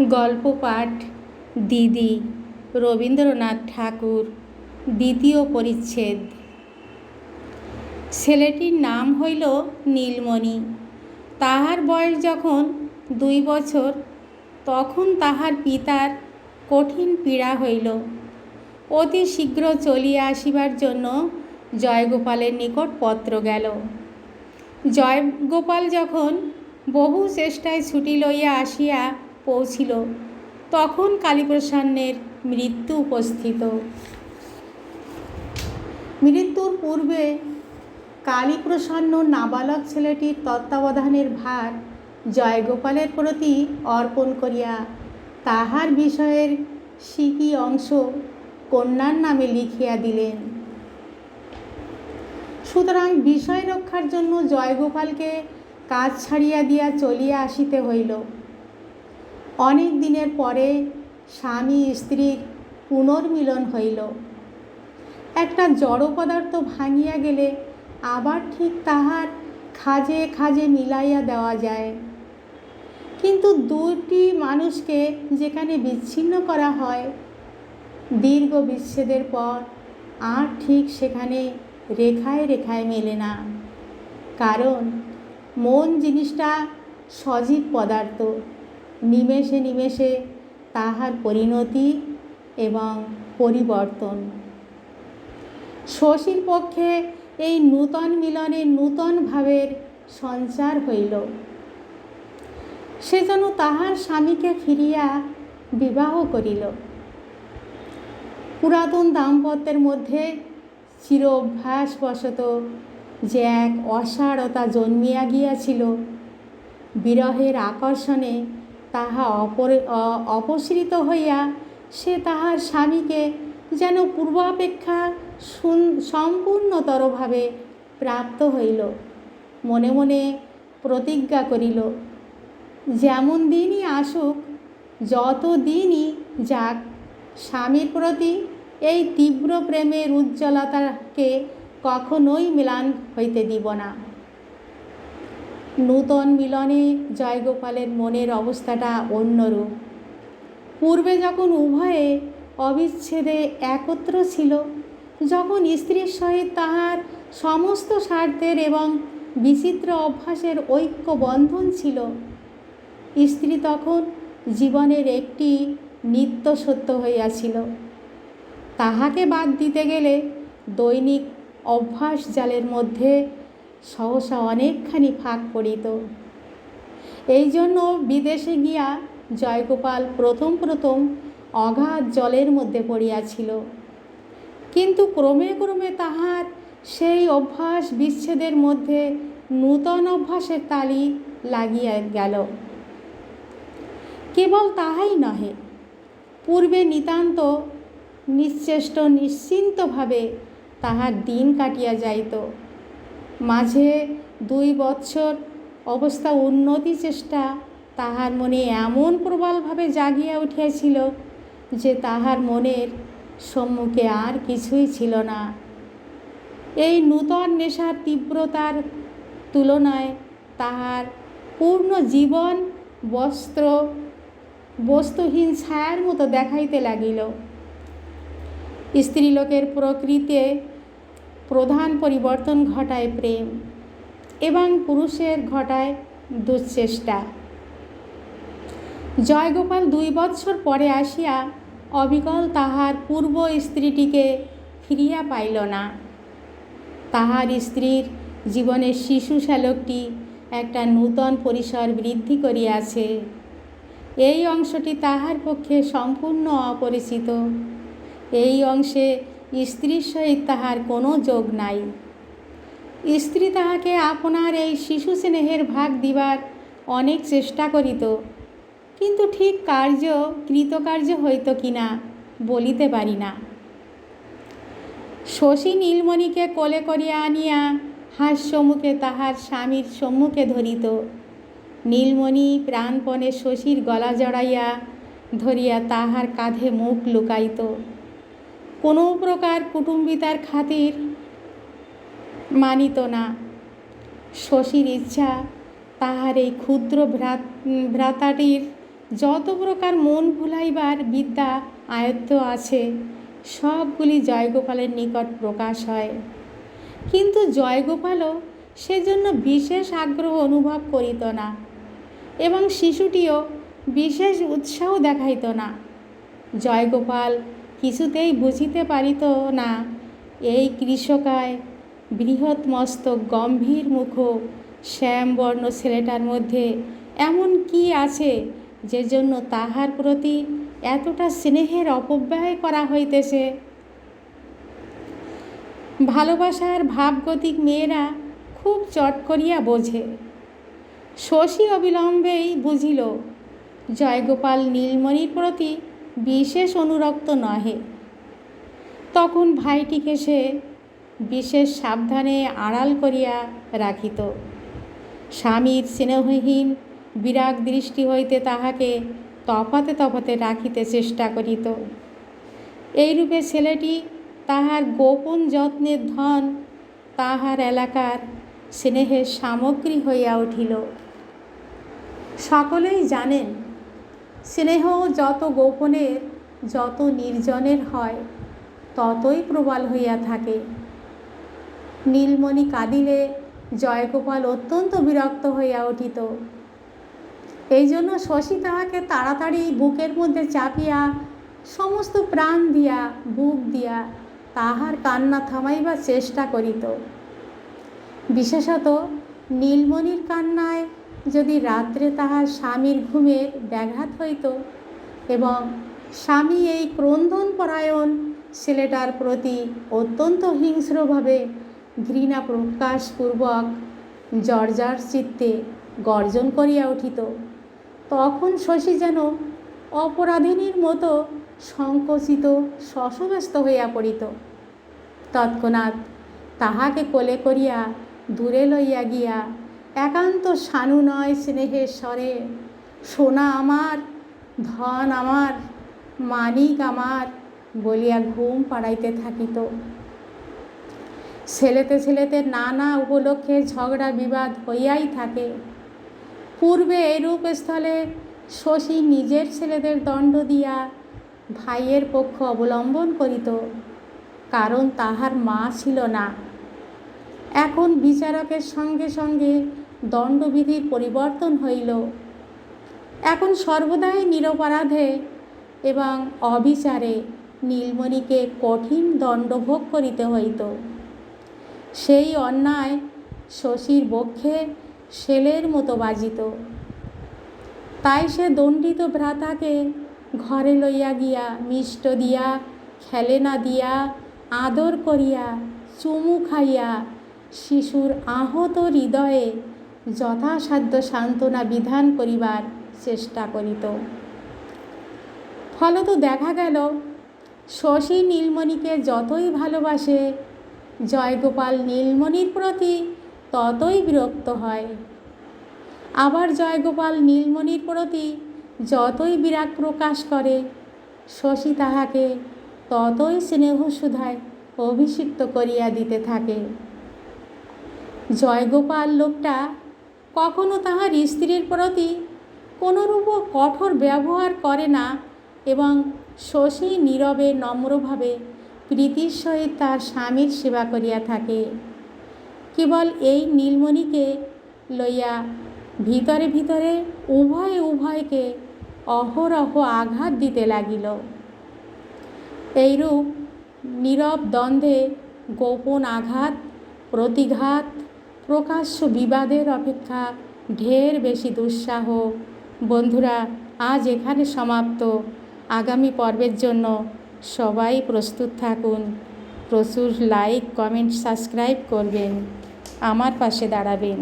গল্প পাঠ, দিদি, রবীন্দ্রনাথ ঠাকুর, দ্বিতীয় পরিচ্ছেদ। ছেলেটির নাম হইল নীলমণি। তাহার বয়স যখন দুই বছর, তখন তাহার পিতার কঠিন পীড়া হইল। অতি শীঘ্র চলিয়া আসিবার জন্য জয়গোপালের নিকট পত্র গেল। জয়গোপাল যখন বহু চেষ্টায় ছুটি লইয়া আসিয়া পৌঁছিল। তখন কালীপ্রসন্নের মৃত্যু উপস্থিত। মৃত্যুর পূর্বে কালীপ্রসন্ন নাবালক ছেলেটির তত্ত্বাবধানের ভার জয়গোপালের প্রতি অর্পণ করিয়া তাহার বিষয়ের সিকি অংশ কন্যার নামে লিখিয়া দিলেন। সুতরাং বিষয় রক্ষার জন্য জয়গোপালকে কাজ ছাড়িয়া দিয়া চলিয়া আসিতে হইল। অনেক দিনের পরে স্বামী স্ত্রীর পুনর্মিলন হইল। একটা জড় পদার্থ ভাঙিয়া গেলে আবার ঠিক তাহার খাজে খাজে মিলাইয়া দেওয়া যায়। কিন্তু দুটি মানুষকে যেখানে বিচ্ছিন্ন করা হয়, দীর্ঘ বিচ্ছেদের পর আর ঠিক সেখানে রেখায় রেখায় মেলে না। কারণ মন জিনিসটা সজীব পদার্থ। নিমেষে নিমেষে তাহার পরিণতি এবং পরিবর্তন। শশীর পক্ষে এই নূতন মিলনে নূতন ভাবের সঞ্চার হইল। সে যেন তাহার স্বামীকে ফিরিয়া বিবাহ করিল। পুরাতন দাম্পত্যের মধ্যে চির অভ্যাসবশত যে এক অসারতা জন্মিয়া গিয়াছিল, বিরহের আকর্ষণে তাহা অপরে অপসৃত হইয়া সে তাহার স্বামীকে যেন পূর্বাপেক্ষা সম্পূর্ণতরভাবে প্রাপ্ত হইল। মনে মনে প্রতিজ্ঞা করিল, যেমন দিনই আসুক, যত দিনই যাক, স্বামীর প্রতি এই তীব্র প্রেমের উজ্জ্বলতাকে কখনোই মিলান হইতে দিব না। নূতন মিলনে জয়গোপালের মনের অবস্থাটা অন্যরূপ। পূর্বে যখন উভয়ে অবিচ্ছেদে একত্র ছিল, যখন স্ত্রীর সহিত তাহার সমস্ত স্বার্থের এবং বিচিত্র অভ্যাসের ঐক্য বন্ধন ছিল, স্ত্রী তখন জীবনের একটি নিত্য সত্য হইয়াছিল। তাহাকে বাদ দিতে গেলে দৈনিক অভ্যাস জালের মধ্যে সহসা অনেকখানি ফাঁক পড়িত। এই জন্য বিদেশে গিয়া জয়গোপাল প্রথম প্রথম অগাধ জলের মধ্যে পড়িয়াছিল। কিন্তু ক্রমে ক্রমে তাহার সেই অভ্যাস বিচ্ছেদের মধ্যে নূতন অভ্যাসের তালি লাগিয়া গেল। কেবল তাহাই নহে, পূর্বে নিতান্ত নিশ্চেষ্ট নিশ্চিন্তভাবে তাহার দিন কাটিয়া যাইত। মাঝে দুই বৎসর অবস্থা উন্নতি চেষ্টা তাহার মনে এমন প্রবলভাবে জাগিয়া উঠিয়াছিল যে তাহার মনের সম্মুখে আর কিছুই ছিল না। এই নূতন নেশার তীব্রতার তুলনায় তাহার পূর্ণ জীবন বস্ত্র, বস্তুহীন ছায়ার মতো দেখাইতে লাগিল। স্ত্রীলোকের প্রকৃতিতে প্রধান পরিবর্তন ঘটায় প্রেম এবং পুরুষের ঘটায় দুশ্চেষ্টা। জয়গোপাল দুই বৎসর পরে আসিয়া অবিকল তাহার পূর্ব স্ত্রীটিকে ফিরিয়া পাইল না। তাহার স্ত্রীর জীবনের শিশু শ্যালকটি একটা নূতন পরিসর বৃদ্ধি করিয়াছে। এই অংশটি তাহার পক্ষে সম্পূর্ণ অপরিচিত। এই অংশে স্ত্রীর সহিত তাহার কোনো যোগ নাই। স্ত্রী তাহাকে আপনার এই শিশু স্নেহের ভাগ দিবার অনেক চেষ্টা করিত, কিন্তু ঠিক কার্য, কৃতকার্য হইত কি না বলিতে পারি না। শশী নীলমণিকে কোলে করিয়া আনিয়া হাস্যমুখে তাহার স্বামীর সম্মুখে ধরিত। নীলমণি প্রাণপণে শশীর গলা জড়াইয়া ধরিয়া তাহার কাঁধে মুখ লুকাইত। কোনো প্রকার কুটুম্বিতার খাতির মানিত না। শশীর ইচ্ছা, তাহার এই ক্ষুদ্র ভ্রাতাটির যত প্রকার মন ভুলাইবার বিদ্যা আয়ত্ত আছে, সবগুলি জয়গোপালের নিকট প্রকাশ হয়। কিন্তু জয়গোপালও সেজন্য বিশেষ আগ্রহ অনুভব করিত না এবং শিশুটিও বিশেষ উৎসাহ দেখাইত না। জয়গোপাল কিছুতেই বুঝিতে পারিত না। এই কৃষকায় বৃহৎ মস্তক গম্ভীর মুখ শ্যামবর্ণ ছেলেটার মধ্যে। এমন কি আছে যে জন্য তাহার প্রতি এতটা স্নেহের অপব্যয় করা হইতেছে? ভালোবাসার ভাবগতিক মেয়েরা খুব চট করিয়া বোঝে। শশী অবিলম্বেই বুঝিল, জয়গোপাল নীলমণির প্রতি বিশেষ অনুরক্ত নহে। তখন ভাইটিকে সে বিশেষ সাবধানে আড়াল করিয়া রাখিত। স্বামীর স্নেহহীন, বিরাগ দৃষ্টি হইতে তাহাকে তফাতে তফাতে রাখিতে চেষ্টা করিত। এইরূপে ছেলেটি তাহার গোপন যত্নের ধন তাহার এলাকার স্নেহের সামগ্রী হইয়া উঠিল। সকলেই জানেন স্নেহ যত গোপনের, যত নির্জনের হয়, ততই প্রবল হইয়া থাকে। নীলমণি কাঁদিলে জয়গোপাল অত্যন্ত বিরক্ত হইয়া উঠিত। এই জন্য শশী তাহাকে তাড়াতাড়ি বুকের মধ্যে চাপিয়া সমস্ত প্রাণ দিয়া, বুক দিয়া তাহার কান্না থামাইবার চেষ্টা করিত। বিশেষত নীলমণির কান্নায় যদি রাত্রে তাহার স্বামীর ঘুমের ব্যাঘাত হইত এবং স্বামী এই ক্রন্দন পরায়ণ ছেলেটার প্রতি অত্যন্ত হিংস্রভাবে ঘৃণা প্রকাশপূর্বক জর্জার চিত্তে গর্জন করিয়া উঠিত। তখন শশী যেন অপরাধিনীর মতো সংকোচিত, শশব্যস্ত হইয়া পড়িত। তৎক্ষণাৎ তাহাকে কোলে করিয়া দূরে লইয়া গিয়া একান্ত সানু নয় স্নেহের স্বরে। সোনা আমার, ধন আমার, মানিক আমার বলিয়া ঘুম পাড়াইতে থাকিত। ছেলেতে ছেলেতে নানা উপলক্ষে ঝগড়া বিবাদ হইয়াই থাকে। পূর্বে এরূপ স্থলে শশী নিজের ছেলেদের দণ্ড দিয়া ভাইয়ের পক্ষ অবলম্বন করিত, কারণ তাহার মা ছিল না। এখন বিচারকের সঙ্গে সঙ্গে দণ্ডবিধির পরিবর্তন হইল। এখন সর্বদাই নিরপরাধে এবং অবিচারে নীলমণিকে কঠিন দণ্ডভোগ করিতে হইত। সেই অন্যায় শশীর বক্ষে শেলের মতো বাজিত। তাই সে দণ্ডিত ভ্রাতাকে ঘরে লইয়া গিয়া মিষ্ট দিয়া, খেলেনা দিয়া, আদর করিয়া, চুমু খাইয়া, শিশুর আহত হৃদয়ে যথাসাধ্য সান্ত্বনা বিধান করিবার চেষ্টা করিত। ফলত দেখা গেল, শশী নীলমণিকে যতই ভালোবাসে, জয়গোপাল নীলমণির প্রতি ততই বিরক্ত হয়। আবার জয়গোপাল নীলমণির প্রতি যতই বিরাগ প্রকাশ করে, শশী তাহাকে ততই স্নেহসুধায় অভিষিক্ত করিয়া দিতে থাকে। জয়গোপাল লোকটা কখনো তাহার স্ত্রীর প্রতি কোনোরূপ কঠোর ব্যবহার করে না এবং শশী নীরবে, নম্রভাবে প্রীতির সহিত তার স্বামীর সেবা করিয়া থাকে। কেবল এই নীলমণিকে লইয়া ভিতরে ভিতরে উভয়ে উভয়কে অহরহ আঘাত দিতে লাগিল। এইরূপ নীরব দ্বন্দ্বে গোপন আঘাত, প্রতিঘাত প্রকাশ্য বিবাদের অপেক্ষা ঢের বেশি দুঃসাহ। বন্ধুরা, আজ এখানে সমাপ্ত। আগামী পর্বের জন্য সবাই প্রস্তুত থাকুন। প্রচুর লাইক কমেন্ট সাবস্ক্রাইব করবেন। আমার পাশে দাঁড়াবেন।